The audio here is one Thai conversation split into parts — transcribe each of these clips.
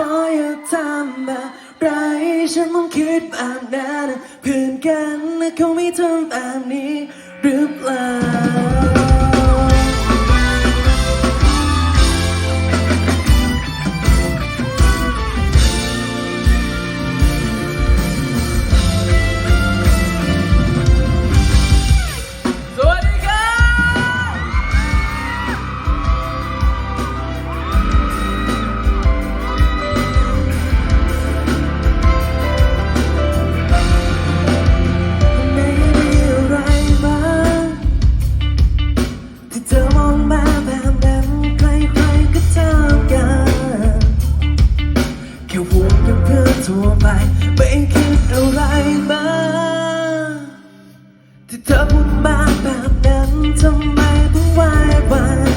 ก็อย่าทำอะไรฉันต้องคิดแบบนั้นเพื่อนกันคงไม่ทำแบบนี้หรือเปล่า เพื่อนทั่วไปไม่คิดอะไรบ้างที่เธอพูดมาแบบนั้นทำไมต้องวายวัน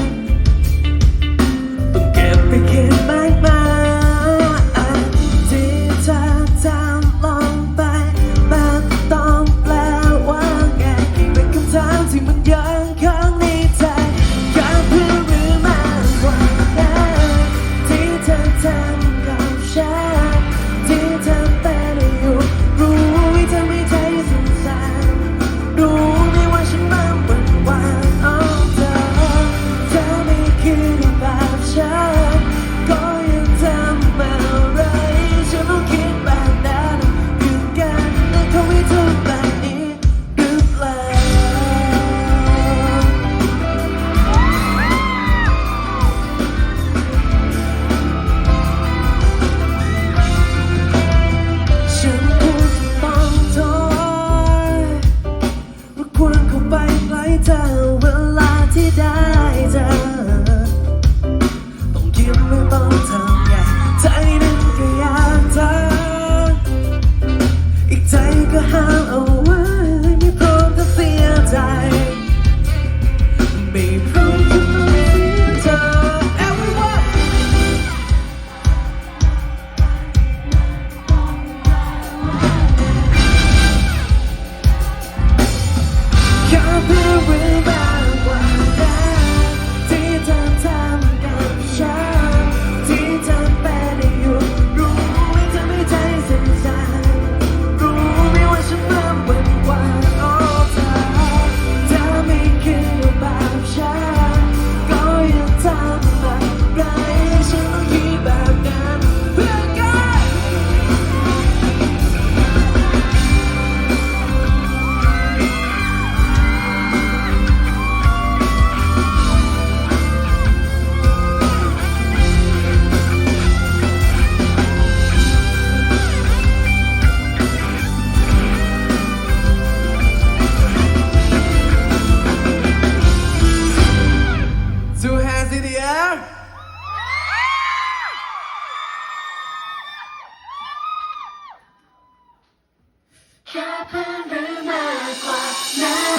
แค่เพื่อนหรือมากกว่านั้น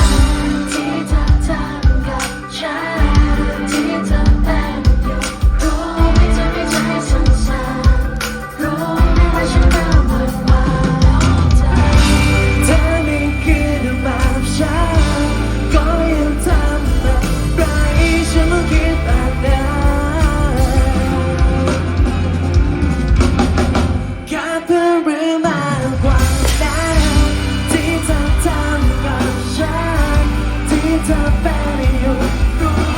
about you.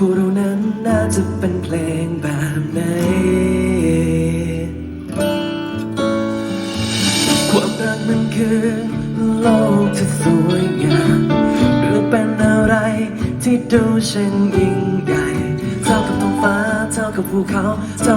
กของคู่เรานั้นน่าจะเป็นเพลงแบบไหนความรักมันคือโลกที่สวยงามหรือเป็นอะไรที่ดูช่างยิ่งใหญ่เท่ากับท้องฟ้าเท่ากับภูเขาเท่า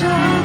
time